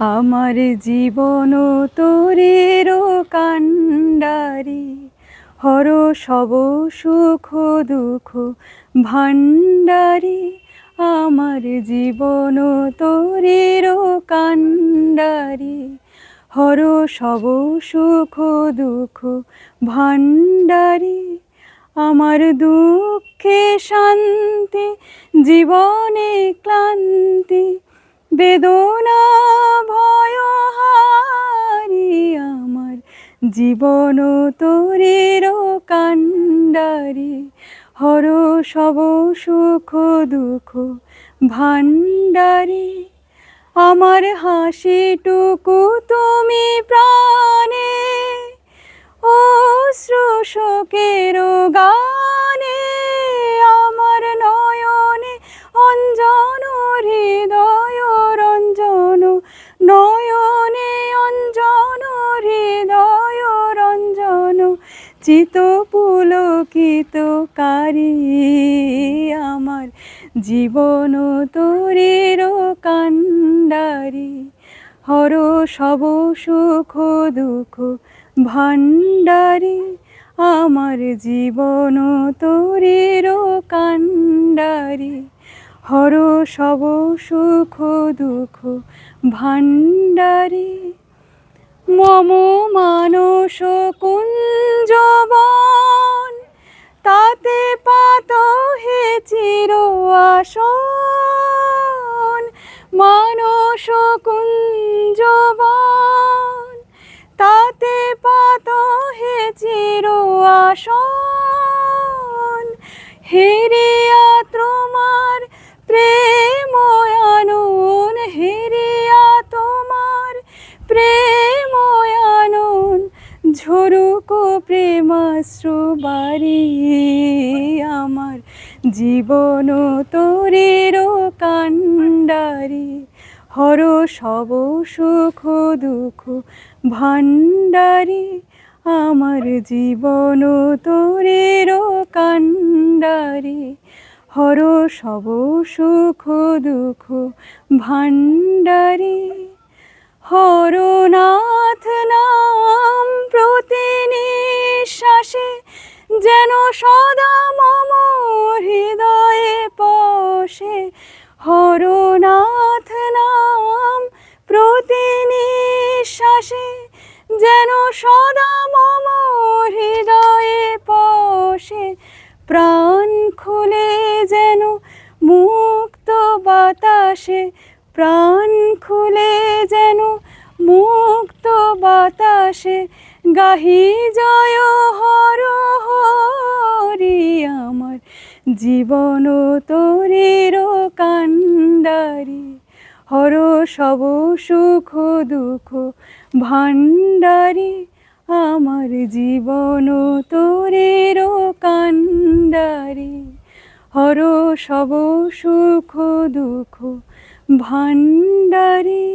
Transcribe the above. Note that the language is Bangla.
আমার জীবন তোরের কাণ্ডারি। হর সব সুখ দুঃখ ভাণ্ডারি। আমার জীবন তোরের কাণ্ডারি। হর সব সুখ দুঃখ ভাণ্ডারি। আমার দুঃখে শান্তি, জীবনে ক্লান্তি বেদনা ভয় হারি আমার। জীবন তোরের কাণ্ডারি। হর সব সুখ দুঃখ ভান্ডারি আমার হাসিটুকু তুমি প্রাণে চিত পুলকিত কারি। আমার জীবন তোরের কান্ডারি হর সব সুখ, দুঃখ, ভাণ্ডারি। আমার জীবন তোরের কান্ডারি হর সব সুখ, দুঃখ, ভাণ্ডারি। মম মানস আসন হেরিয়া তোমার প্রেম আনন হেরিয়া তোমার প্রেম আনন। ঝরুক প্রেমাশ্রু বাড়ি আমার জীবন তোরের কাণ্ডারি। হর সব সুখ দুঃখ ভাণ্ডারি। আমার জীবন তোরের কাণ্ডারি হর সব সুখ, দুঃখ, ভাণ্ডারি। হরনাথ নাম প্রতি নিঃশ্বাসে যেন সদা মম হৃদয়ে পশে। হরনাথ নাম প্রতি নিঃশ্বাসে যেন সদা মম হৃদয়ে পশে, প্রাণ খুলে যেন মুক্ত বাতাসে, প্রাণ খুলে যেন মুক্ত বাতাসে, গাহি জয় হর হরি আমার, জীবন তোরের কাণ্ডারি হর সব সুখ দুঃখ ভাণ্ডারি আমার জীবন তোরের কান্ডারি হর সব সুখ দুঃখ ভাণ্ডারি।